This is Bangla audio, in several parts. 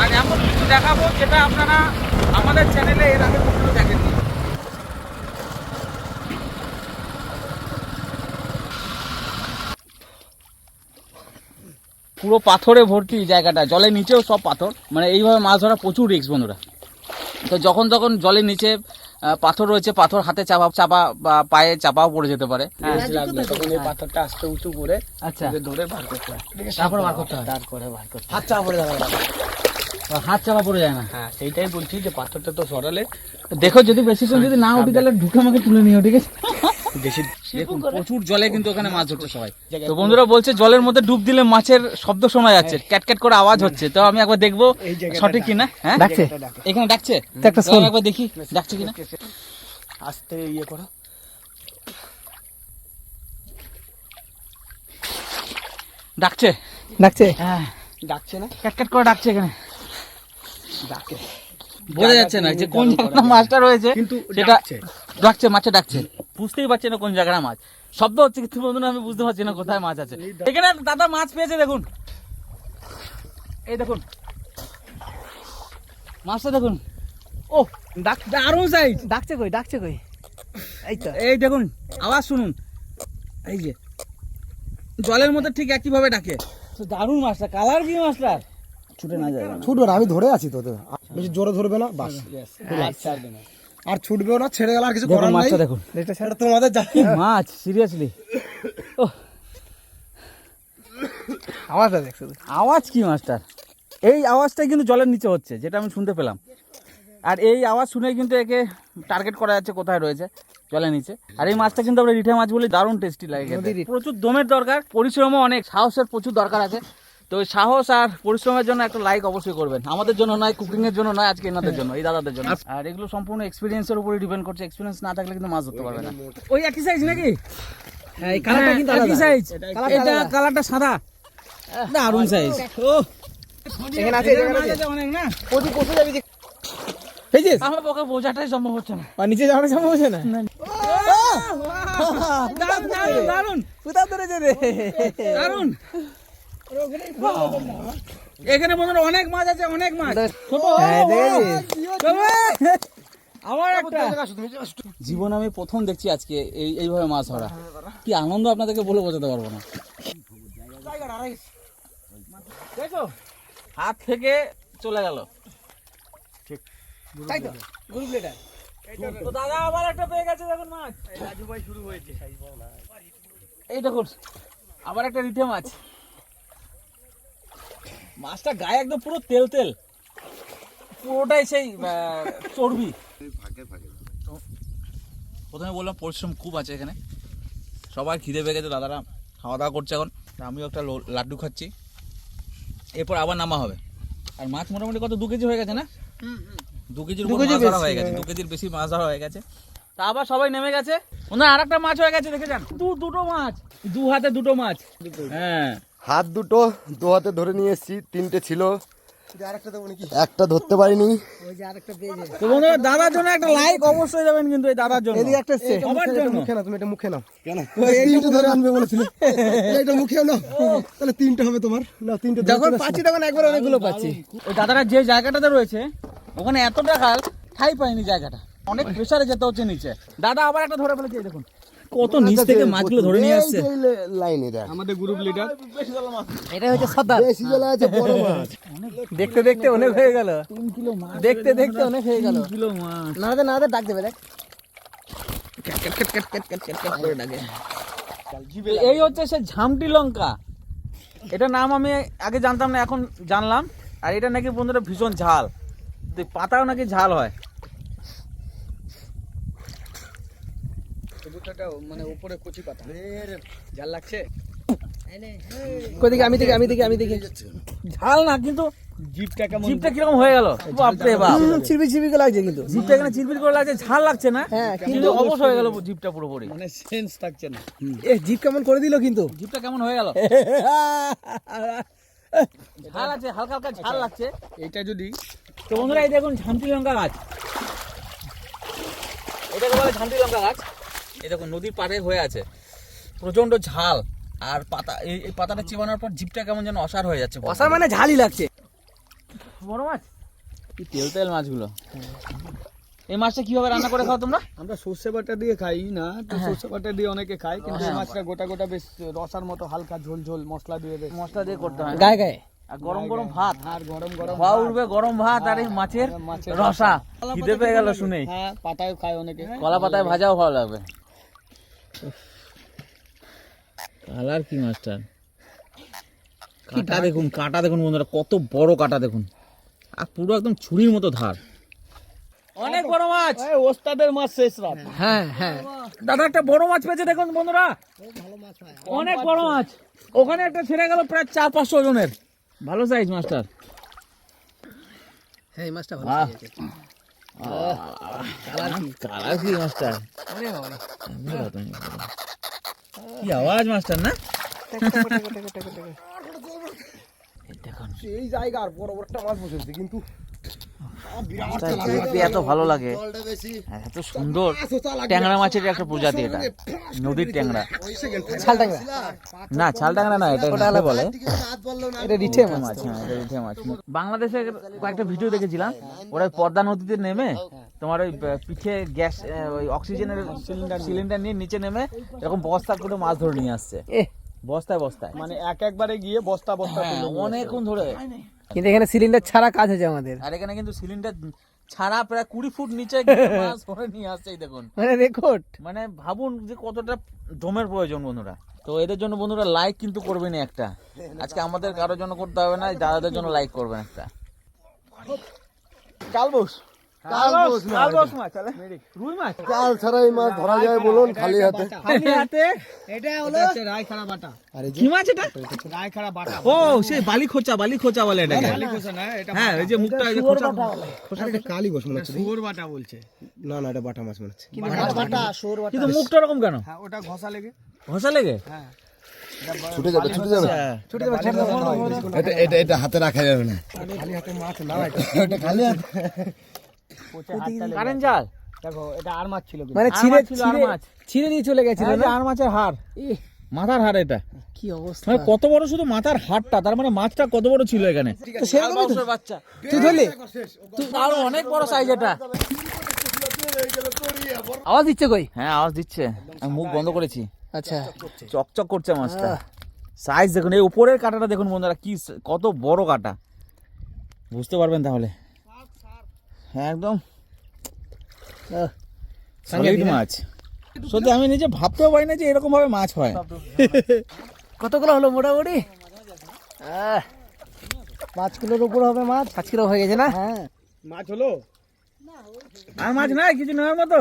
আর এমন কিছু দেখাবো যেটা আপনারা আমাদের চ্যানেলে এর আগে কখনো দেখেননি। পুরো পাথরে ভর্তি জায়গাটা জলের নিচেও সব পাথর। মানে এইভাবে মাছ ধরা প্রচুর রিস্ক বন্ধুরা। তো যখন তখন জলের নিচে পাথর রয়েছে পাথর হাতে চাপা চাপা বা পায়ে চাপাও পড়ে যেতে পারে। হ্যাঁ। বেশি লাগবে। তখন এই পাথরটা আস্তে উঁচু করে আচ্ছা। ধরে বার করতে হয়। তারপর বার করতে হয়। তারপরে বার করতে হয়। হাত চাপা পড়ে যাবে। হাত চাপা পড়ে যায় না। হ্যাঁ সেইটাই বলছি যে পাথরটা তো সরালে। দেখো যদি বেশিক্ষণ যদি না উঠি তাহলে ঢুকে আমাকে তুলে নিও ঠিক আছে? বেশি দেখুন প্রচুর জলে কিন্তু ওখানে মাছ ধরছে সবাই। তো বন্ধুরা বলছে জলের মধ্যে ডুব দিলে মাছের শব্দ শোনা যাচ্ছে। ক্যাট ক্যাট করে আওয়াজ হচ্ছে। তো আমি একবার দেখব সঠিক কিনা হ্যাঁ? ডাকছে। এখানে ডাকছে? একটা একবার দেখি ডাকছে কিনা? আস্তে ইয়ে করো। ডাকছে? ডাকছে। হ্যাঁ ডাকছে না? ক্যাট ক্যাট করে ডাকছে এখানে। ডাকে। বোঝা যাচ্ছে না যে কোন জায়গাটা মাছটা রয়েছে কিন্তু সেটা ডাকছে। ডাকছে মাছে ডাকছে। বুঝতেই পারছি না কোন জায়গাটা মাছ। শব্দ হচ্ছে কিন্তু বন্ধুরা আমি বুঝতে পারছি না কোথায় মাছ আছে। এখানে দাদা মাছ পেয়েছে দেখুন। এই দেখুন। মাছটা দেখুন। ও ডাক দারুণ সাইজ ডাকছে কই ডাকছে কই? এই তো। এই দেখুন আওয়াজ শুনুন। এই যে জলের মধ্যে ঠিক একইভাবে ডাকে। তো দারুণ মাছটা কালার কি মাছটা ছুটে না যায় ছুটবে না আমি ধরে আছি তো তো। বেশি জোরে ধরবে না বাস। আর ছুটবেও না ছেড়ে গেলে আর কিছু করার নাই। মাছটা দেখুন। এটা তোমাদের যা মাছ সিরিয়াসলি আওয়াজটা দেখছ আওয়াজ কি মাছটার? এই আওয়াজটাই কিন্তু জলের নিচে হচ্ছে যেটা আমি শুনতে পেলাম। আর এই আওয়াজ শুনে কিন্তু একে টার্গেট করা যাচ্ছে কোথায় রয়েছে জলের নিচে। আর এই মাছটা কিন্তু আমরা রিঠে মাছ বলি দারুণ টেস্টি লাগে। প্রচুর দমের দরকার পরিশ্রমও অনেক সাহসের প্রচুর দরকার আছে। তো সাহস আর পরিশ্রমের জন্য একটা লাইক অবশ্যই করবেন। আমাদের জন্য নয় কুকিং এর জন্য নয় আজকে এনাদের জন্য এই দাদাদের জন্য। আর এগুলো সম্পূর্ণ এক্সপিরিয়েন্সের উপরে ডিপেন্ড করছে। এক্সপিরিয়েন্স না থাকলে কিন্তু মাছ ধরতে পারবে না। ওই একই সাইজ নাকি? হ্যাঁ এই কালারটা কিন্তু একই আলাদা। সাইজ এটা কালারটা সাদা। দারুণ সাইজ ও এখানে আছে, এখানে আছে। অনেক না? প্রতি পশু যাবি দেখ পেয়েছিস আমার পক্ষে বোঝাটাই সম্ভব হচ্ছে না। আর নিচে সম্ভব হচ্ছে না? দারুণ দারুণ দারুণ। কোথাও ধরেছে রে? দারুণ। এখানে বন্ধুরা অনেক মাছ আছে অনেক মাছ। ছোট হ্যাঁ আমার একটা। জীবন আমি প্রথম দেখছি আজকে এই এইভাবে মাছ ধরা। কি আনন্দ আপনাদেরকে বলে বোঝাতে পারব না। দেখো হাত থেকে চলে গেল। তাই তো? দাদা আবার একটা পেয়ে গেছে দেখুন মাছ। রাজু ভাই শুরু হয়েছে। এই দেখুন আবার একটা রিঠে মাছ। মাছটা গায়ে একদম পুরো তেল তেল। পুরোটাই সেই চর্বি। তো প্রথমে বললাম পরিশ্রম খুব আছে এখানে। সবাই খিদে পেয়ে গেছে দাদারা খাওয়া দাওয়া করছে এখন। আমিও একটা লাড্ডু খাচ্ছি। এরপর আবার নামা হবে। আর মাছ মোটামুটি কত দু কেজি হয়ে গেছে না? দু কেজির মাছ ধরা হয়ে গেছে দু কেজির বেশি মাছ ধরা হয়ে গেছে। তা আবার সবাই নেমে গেছে। ওনার আর একটা মাছ হয়ে গেছে দেখে যান। দু দুটো মাছ। দু হাতে দুটো মাছ। হ্যাঁ। হাত দুটো দু হাতে ধরে নিয়ে এসেছি তিনটে ছিল। একটা ধরতে পারিনি। দাদার জন্য একটা লাইক অবশ্যই যাবেন কিন্তু এই দাদার জন্য। এদিকে একটা এসছে। মুখে না তুমি এটা মুখে নাও। কেন? তিনটে ধরে আনবে বলেছিলে। এটা মুখে নাও। তাহলে তিনটে হবে তোমার। না তিনটে যখন পাচ্ছি তখন একবার অনেকগুলো পাচ্ছি। ওই দাদারা যে জায়গাটাতে রয়েছে ওখানে এতটা খাল ঠাই পায়নি জায়গাটা। অনেক প্রেশারে যেতে হচ্ছে নিচে। দাদা আবার একটা ধরে ফেলেছে দেখুন। কত নিচ থেকে মাছগুলো ধরে নিয়ে আসছে। লাইনে দেখ। আমাদের গ্রুপ লিডার এটা হচ্ছে সর্দার বেশি জেলা আছে বড় মাছ। দেখতে দেখতে অনেক হয়ে গেল। তিন কিলো মাছ। দেখতে দেখতে অনেক হয়ে গেল। 3 কিলো মাছ। না দে না দে ডাক দেবে দেখ। এই হচ্ছে সে ঝামটি লঙ্কা। এটা নাম আমি আগে জানতাম না এখন জানলাম। আর এটা নাকি বন্ধুরা ভীষণ ঝাল। তো পাতাও নাকি ঝাল হয়। মানে উপরে কচি পাতা। জাল লাগছে? কোদিকে আমি দেখি আমি দেখি আমি দেখি ঝাল না কিন্তু জিপটা কেমন? কীরকম হয়ে গেল? বাপরে বাপ। ছিড়বি ছিড়বি লাগছে কিন্তু। জিভটা এখানে চিরবির করে লাগছে ঝাল লাগছে না? হ্যাঁ, কিন্তু কিন্তু অবশ হয়ে গেল জিভটা পুরোপুরি। মানে সেন্স থাকছে না। এ জিপ কেমন করে দিল কিন্তু? জিভটা কেমন হয়ে গেল? ঝাল আছে হালকা হালকা ঝাল লাগছে। এটা যদি তো বন্ধুরা এই দেখুন লঙ্কা গাছ। এটাকে বলে ঝান্তি লঙ্কা গাছ? এই দেখুন নদীর পাড়ে হয়ে আছে। প্রচণ্ড ঝাল। আর পাতা এই পাতাটা চিবানোর পর জিভটা কেমন যেন অসার হয়ে যাচ্ছে। অসার মানে ঝালই লাগছে। বড় মাছ? কি তেল তেল মাছগুলো। এই মাছটা কীভাবে রান্না করে খাও তোমরা? আমরা সর্ষে বাটা দিয়ে খাই না? তো হ্যাঁ। সর্ষে বাটা দিয়ে অনেকে খায় কিন্তু এই মাছটা গোটা গোটা বেশ রসার মতো হালকা ঝোল ঝোল মশলা দিয়ে বেশ। মশলা দিয়ে করতে হয়। গায়ে গায়ে। আর গরম গরম ভাত। আর গরম গরম খাওয়া উঠবে গরম ভাত আর এই মাছের মাছের রসা। খিদে পেয়ে গেল শুনেই। হ্যাঁ পাতায় খায় অনেকে। কলা পাতায় ভাজাও ভালো লাগবে। কালার কি মাছটা কাটা দেখুন কাটা দেখুন বন্ধুরা কত বড় কাটা দেখুন। আর পুরো একদম ছুরির মতো ধার। অনেক বড় মাছ। এই ওস্তাদের মাছ শেষ রাত। হ্যাঁ হ্যাঁ। দাদা একটা বড় মাছ পেয়েছে দেখুন বন্ধুরা। অনেক বড় মাছ। ওখানে একটা ছেড়ে গেল প্রায় চার পাঁচশো ওজনের। ভালো সাইজ মাছটার হ্যাঁ এই মাছটা ভালো আওয়াজ মাছটার না? দেখুন সেই জায়গার বড় বড়টা মাছ বসেছে কিন্তু দেখতে এত ভালো লাগে। এত সুন্দর। ট্যাংরা মাছের একটা প্রজাতি এটা। নদীর ট্যাংরা। ছাল টাংরা না ছাল ট্যাংরা না এটা কি বলে। এটা রিঠে মাছ। হ্যাঁ এটা রিঠে মাছ। বাংলাদেশে কয়েকটা ভিডিও দেখেছিলাম। ওরা পদ্মা নদীতে নেমে তোমার ওই পিঠে গ্যাস ওই অক্সিজেনের সিলিন্ডার সিলিন্ডার নিয়ে নিচে নেমে এরকম বস্তা করে মাছ ধরে নিয়ে আসছে। বস্তায় বস্তায়। মানে এক একবারে গিয়ে বস্তা বস্তা হ্যাঁ। অনেকক্ষণ ধরে। কিন্তু এখানে সিলিন্ডার ছাড়া কাজ হয়েছে আমাদের। আর এখানে কিন্তু সিলিন্ডার ছাড়া প্রায় কুড়ি ফুট নিচে গিয়ে মাছ ধরে নিয়ে আসছে দেখুন। মানে রেকর্ড মানে ভাবুন যে কতটা দমের প্রয়োজন বন্ধুরা। তো এদের জন্য বন্ধুরা লাইক কিন্তু করবেন একটা। আজকে আমাদের কারোর জন্য করতে হবে না দাদাদের জন্য লাইক করবেন একটা। কালবোস কালবোস না, কালবোস মাছ তাহলে রুই মাছ? কাল ছাড়া এই মাছ ধরা যায় বলুন খালি হাতে। খালি হাতে? এটা হলো রায়খাড়া বাটা। আর কি মাছ এটা? রায়খাড়া বাটা। ও সেই বালি খোঁচা বালি খোঁচা বলে এটাকে। খালি খোসা না এটা হ্যাঁ ওই যে মুখটা এই যে খোঁচা। এটা কালি বস মনে হচ্ছে শুয়োর বাটা বলছে। না না এটা বাটা মাছ মনে হচ্ছে। বাটা শুয়োর বাটা। কিন্তু মুখটা এরকম কেন? হ্যাঁ ওটা ঘষা লেগে। ঘষা লেগে? হ্যাঁ। ছুটে যাবে ছুটে যাবে। এটা এটা এটা হাতে রাখা যাবে না। খালি হাতে মাছ না এটা খালি হাতে কারেন্ট জাল? দেখো এটা আর মাছ ছিল মানে ছিঁড়ে মাছ ছিল, আর ছিঁড়ে ছিঁড়ে নিয়ে চলে গেছিল না? আর মাছের হাড়। মাথার হাড় এটা। কি অবস্থা? মানে কত বড় শুধু মাথার হাড়টা তার মানে মাছটা কত বড় ছিল এখানে? তো সেরকমই তো। বাচ্চা। তুই ধরলি? আরও অনেক বড় সাইজ এটা। আওয়াজ দিচ্ছে কই? হ্যাঁ আওয়াজ দিচ্ছে। আমি মুখ বন্ধ করেছি। আচ্ছা। চকচক করছে মাছটা। সাইজ দেখুন এই উপরের কাঁটাটা দেখুন বন্ধুরা কি কত বড় কাঁটা। বুঝতে পারবেন তাহলে। একদম। সলিড মাছ। সত্যি আমি নিজে ভাবতেও পারি না যে এরকম ভাবে মাছ হয়। কতগুলো হলো মোটামুটি? পাঁচ কিলোর উপর হবে মাছ। পাঁচ কিলো হয়ে গেছে না? হ্যাঁ। মাছ হলো? আর মাছ নাই কিছু নেওয়ার মতো?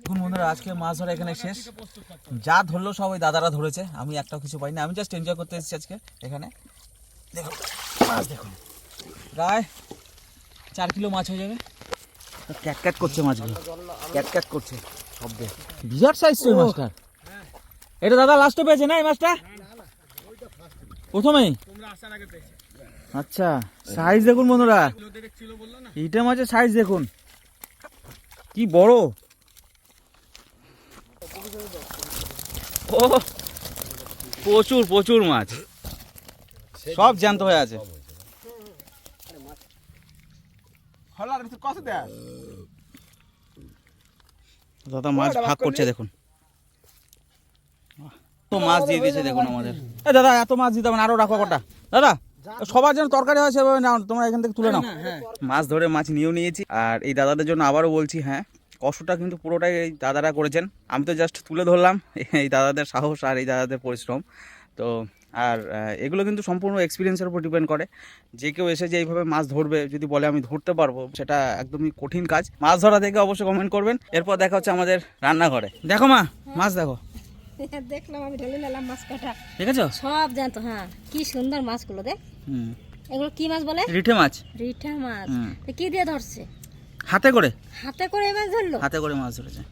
দেখুন বন্ধুরা আজকে মাছ ধরা এখানে শেষ। যা ধরলো সব ওই দাদারা ধরেছে। আমি একটাও কিছু পাইনি। আমি জাস্ট এনজয় করতে এসেছি আজকে এখানে। দেখুন মাছ দেখুন। প্রায় চার কিলো মাছ হয়ে যাবে। ক্যাট ক্যাট করছে মাছগুলো। ক্যাট ক্যাট করছে শব্দে। বিরাট সাইজ তো মাছটার। এটা দাদা লাস্টে পেয়েছে না এই মাছটা? প্রথমেই? তোমরা আসার আগে পেয়েছে। আচ্ছা সাইজ দেখুন বন্ধুরা। ইটা মাছের সাইজ দেখুন। কি বড়? ও প্রচুর প্রচুর মাছ। সব জ্যান্ত হয়ে আছে। দাদা মাছ ভাগ করছে দেখুন। তো মাছ দিয়ে দিয়েছে দেখুন আমাদের। এ দাদা এত মাছ দিতে হবে না, আরও রাখো কটা। দাদা সবার তরকারি হয় সেভাবে নাও তোমরা এখান থেকে তুলে নাও। মাছ ধরে মাছ নিয়েও নিয়েছি। আর এই দাদাদের জন্য আবারও বলছি হ্যাঁ কষ্টটা কিন্তু পুরোটাই এই দাদারা করেছেন। আমি তো জাস্ট তুলে ধরলাম এই দাদাদের সাহস আর এই দাদাদের পরিশ্রম। তো আর এগুলো কিন্তু সম্পূর্ণ এক্সপিরিয়েন্সের উপর ডিপেন্ড করে। যে কেউ এসে যে এইভাবে মাছ ধরবে যদি বলে আমি ধরতে পারব সেটা একদমই কঠিন কাজ। মাছ ধরা থেকে অবশ্যই কমেন্ট করবেন। এরপর দেখা হচ্ছে আমাদের রান্নাঘরে। দেখো মা মাছ দেখো। দেখলাম আমি ঢেলে নিলাম মাছ কাটা। আছে সব জানতো হ্যাঁ কি সুন্দর মাছগুলো দেখ এগুলো কি মাছ বলে? রিঠে মাছ। রিঠা মাছ। কি দিয়ে ধরছে? হাতে করে? হাতে করে মাছ ধরলো? হাতে করে মাছ ধরেছে।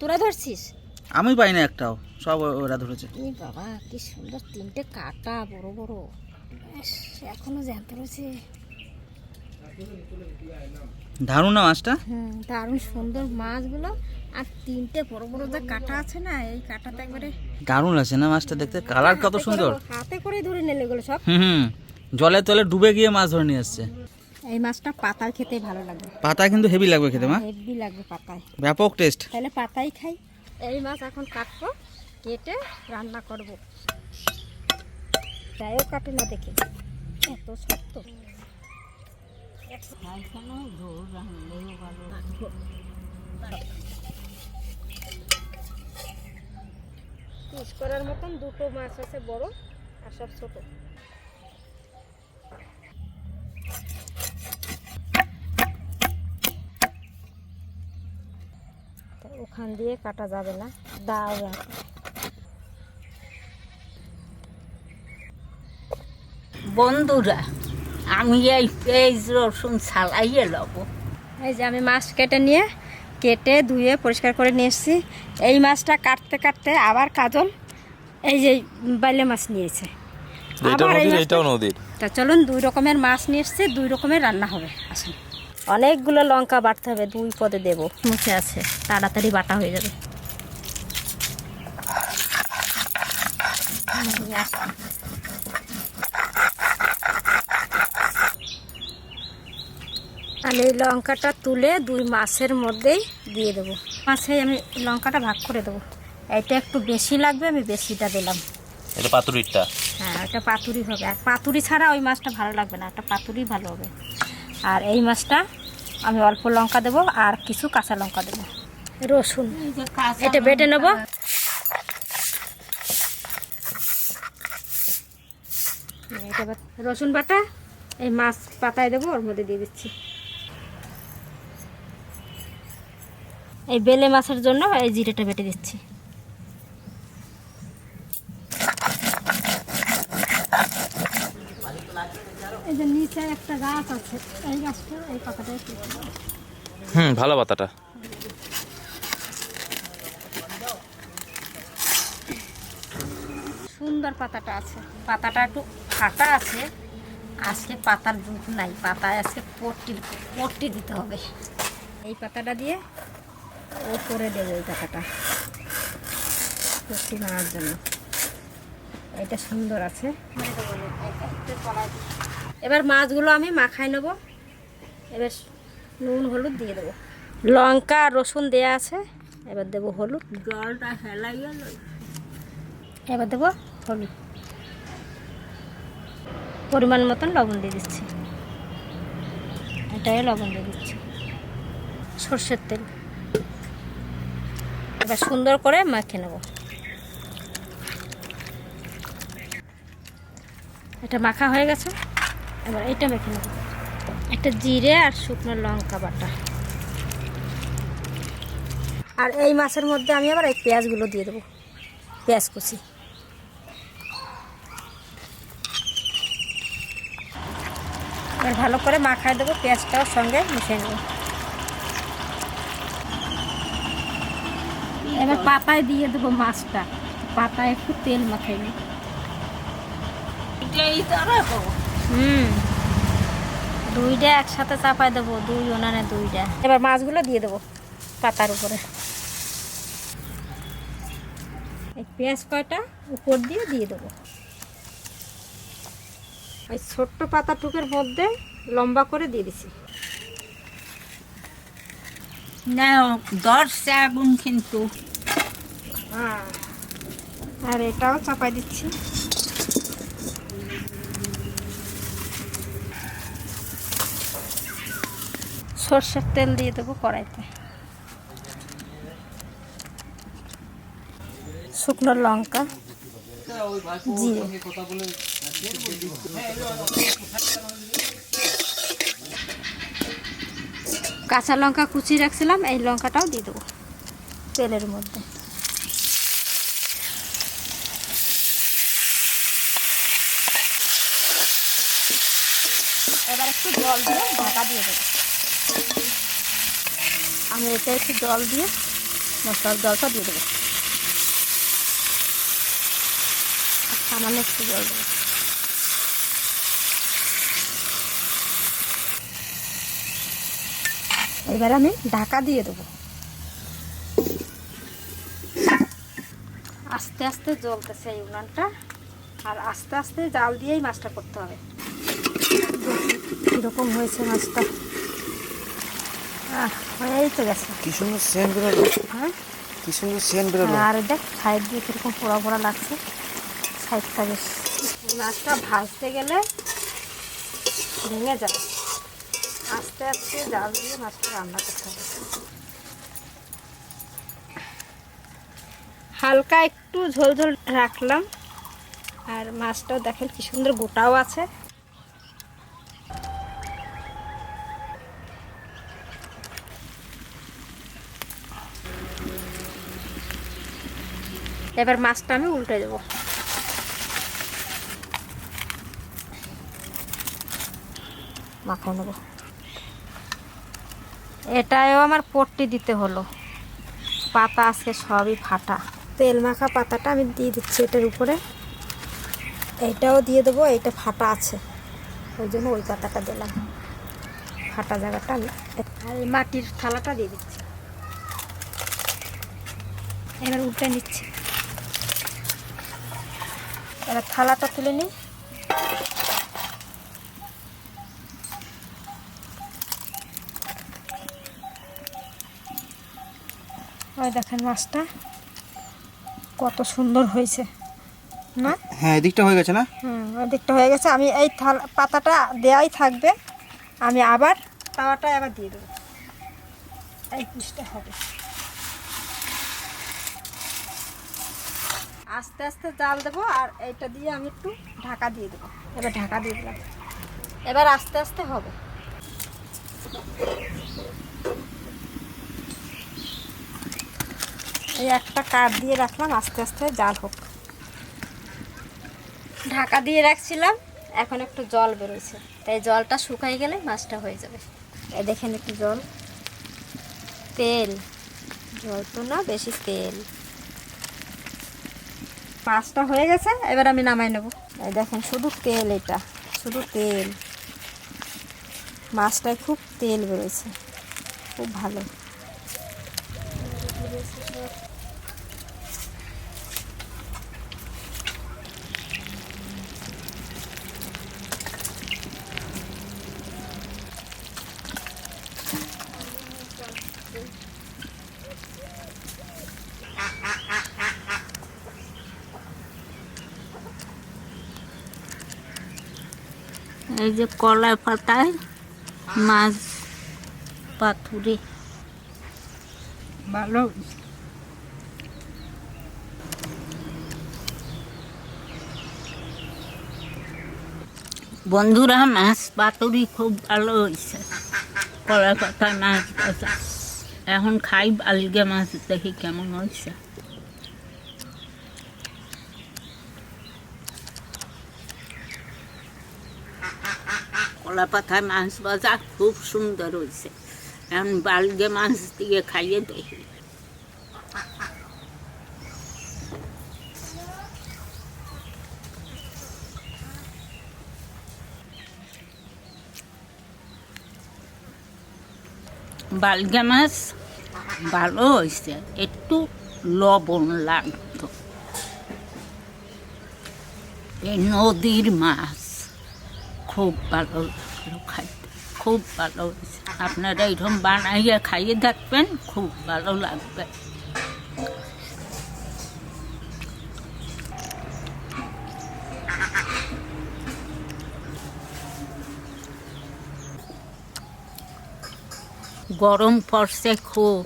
তোরা ধরছিস? আমি পাই না একটাও সব ওরা ধরেছে। এই বাবা কি সুন্দর তিনটে কাটা বড় বড়। এখনও জ্যান্ত রয়েছে দারুণ না মাছটা। হুম দারুণ সুন্দর মাছগুলো। আর তিনটে বড় বড় যে কাটা আছে না এই কাটাতে একবারে দারুণ আছে না মাছটা দেখতে? কালার কত সুন্দর। হাতে করে ধরে নিলে এগুলো সব। হুম হুম। জলে তলে ডুবে গিয়ে মাছ ধরে নিয়ে আসছে। এই মাছটা পাতায় খেতে ভালো লাগবে পাতা কিন্তু হেভি লাগবে খেতে মা। হেভি লাগবে পাতায়। ব্যাপক টেস্ট তাহলে পাতাই খাই। এই মাছ এখন কাটবো, কেটে রান্না করব। তাইও কাটে না দেখে। এত শক্ত। পিস করার মতন দুটো মাছ আছে বড় আর সব ছোট। ওখান দিয়ে কাটা যাবে না। দাও। বন্ধুরা আমি এই পেঁয়াজ রসুন ছাড়াইয়ে লব। এই যে আমি মাছ কেটে নিয়ে কেটে ধুয়ে পরিষ্কার করে নিয়ে এসেছি। এই মাছটা কাটতে কাটতে আবার কাজল এই যে বাইলে মাছ নিয়েছে। তা চলুন দুই রকমের মাছ নিয়ে এসছে দুই রকমের রান্না হবে। আসুন। অনেকগুলো লঙ্কা বাটতে হবে দুই পদে দেব। মুখে আছে তাড়াতাড়ি বাটা হয়ে যাবে। আমি এই লঙ্কাটা তুলে দুই মাসের মধ্যেই দিয়ে দেবো। মাছে আমি লঙ্কাটা ভাগ করে দেবো। এটা একটু বেশি লাগবে আমি বেশিটা দিলাম। এটা পাতুরিটা? হ্যাঁ এটা পাতুরি হবে। আর পাতুরি ছাড়া ওই মাছটা ভালো লাগবে না একটা পাতুরি ভালো হবে। আর এই মাছটা আমি অল্প লঙ্কা দেবো আর কিছু কাঁচা লঙ্কা দেবো। রসুন। এটা বেটে নেব। এটা রসুন বাটা এই মাছ পাতায় দেবো ওর মধ্যে দিয়ে দিচ্ছি। এই বেলে মাছের জন্য এই জিরেটা বেটে দিচ্ছি এই যে নিচে একটা গাছ আছে এই গাছটা এই পাতাটা একটু হুম ভালো পাতাটা। সুন্দর পাতাটা আছে। পাতাটা একটু ফাটা আছে। আজকে পাতার দুধ নাই পাতায় আজকে পট্টি পট্টি দিতে হবে। এই পাতাটা দিয়ে ও করে দেবে এই পাতাটা। পট্টি মারার জন্য। এটা সুন্দর আছে। এবার মাছগুলো আমি মাখাই নেব। এবার নুন হলুদ দিয়ে দেবো। লঙ্কা আর রসুন দেয়া আছে এবার দেবো হলুদ। জলটা হেলাইয়ে লই। এবার দেবো হলুদ। পরিমাণ মতন লবণ দিয়ে দিচ্ছি। এটাই লবণ দিয়ে দিচ্ছি। সর্ষের তেল। এবার সুন্দর করে মাখিয়ে নেব। এটা মাখা হয়ে গেছে। এবার এটা মেখে নেব। একটা জিরে আর শুকনো লঙ্কা বাটা। আর এই মাছের মধ্যে আমি আবার এই পেঁয়াজগুলো দিয়ে দেবো, পেঁয়াজ কুচি। এবার ভালো করে মাখায় দেবো, পেঁয়াজটাও সঙ্গে মিশিয়ে নেব। এবার পাতায় দিয়ে দেবো মাছটা। পাতায় একটু তেল মাখাই নিই এটাই হুম। দুইটা একসাথে চাপায় দেবো দুই ওনানে দুইটা। এবার মাছগুলো দিয়ে দেবো পাতার উপরে। এই পেঁয়াজ কয়টা উপর দিয়ে দিয়ে দেবো। এই ছোট্ট পাতা টুকের মধ্যে লম্বা করে দিয়ে দিছি। না দশ আগুন কিন্তু। হ্যাঁ। আর এটাও চাপাই দিচ্ছি। সর্ষের তেল দিয়ে দেবো কড়াইতে। শুকনো লঙ্কা, জিরে। কাঁচা লঙ্কা কুচি রাখছিলাম, এই লঙ্কাটাও দিয়ে দেবো তেলের মধ্যে। এবার একটু জল দিয়ে ঢাকা দিয়ে দেবো। আমি এটা একটু জল দিয়ে মশলার জলটা দিয়ে দেবো। সামান্য একটু জল দেবো। এবার আমি ঢাকা দিয়ে দেবো। আস্তে আস্তে জ্বলতেছে এই উনানটা। আর আস্তে আস্তে জাল দিয়েই মাছটা করতে হবে। কীরকম হয়েছে মাছটা। হয়েই তো গেছে কি সুন্দর সেন্ট বেরোলো? হ্যাঁ? কি সুন্দর সেন্ট বেরোলো? আর দেখ সাইড দিয়ে কীরকম পোড়া পোড়া লাগছে। সাইডটা বেশ মাছটা ভাজতে গেলে ভেঙে যাবে। আস্তে আস্তে জাল দিয়ে মাছটা রান্না করতে হবে। হালকা একটু ঝোল ঝোল রাখলাম। আর মাছটাও দেখেন কি সুন্দর গোটাও আছে। এবার মাছটা আমি উল্টে দেবো। মাখাই নেব। এটাও আমার পট্টি দিতে হলো। পাতা আজকে সবই ফাটা। তেল মাখা পাতাটা আমি দিয়ে দিচ্ছি এটার উপরে। এইটাও দিয়ে দেবো এইটা ফাটা আছে। ওই জন্য ওই পাতাটা দিলাম। ফাটা জায়গাটা আমি আর মাটির থালাটা দিয়ে দিচ্ছি। এবার উল্টে নিচ্ছি। এবার থালাটা তুলে নিই। ওই দেখেন মাছটা কত সুন্দর হয়েছে না? হ্যাঁ এদিকটা হয়ে গেছে না? হুম অর্ধেকটা হয়ে গেছে। আমি এই থালা পাতাটা দেওয়াই থাকবে। আমি আবার তাওয়াটা আবার দিয়ে দেবো। এই পিসটা হবে। আস্তে আস্তে জাল দেবো আর এইটা দিয়ে আমি একটু ঢাকা দিয়ে দেবো। এবার ঢাকা দিয়ে দিলাম। এবার আস্তে আস্তে হবে। এই একটা কাঠ দিয়ে রাখলাম, আস্তে আস্তে জাল হোক। ঢাকা দিয়ে রাখছিলাম, এখন একটু জল বেরোচ্ছে। তাই জলটা শুকাই গেলে মাছটা হয়ে যাবে। এই দেখেন একটু জল। তেল। জল তো না, বেশি তেল। মাছটা হয়ে গেছে, এবার আমি নামাই নেব। এই দেখেন শুধু তেল এটা, শুধু তেল। মাছটায় খুব তেল বেরোচ্ছে খুব ভালো। এই যে কলা পাতায় মাছ পাথুরে ভালো। বন্ধুরা মাছ পাতুরি খুব ভালো হয়েছে। কলা পাতায় মাছ ভাজা। এখন খাই আলগে মাছ দেখি কেমন হয়েছে। কলা পাতায় মাছ ভাজা খুব সুন্দর হয়েছে। এখন বালগে মাছ দিয়ে খাইয়ে দেখি। বালগা মাছ ভালো হয়েছে, একটু লবণ লাগতো। এই নদীর মাছ খুব ভালো লাগল খাইতে। খুব ভালো আপনারা এরকম বানাইয়া খাইয়ে দেখবেন খুব ভালো লাগবে। গরম পড়ছে খুব।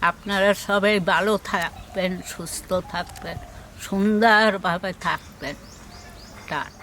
আপনারা সবাই ভালো থাকবেন, সুস্থ থাকবেন, সুন্দরভাবে থাকবেন। টাটা।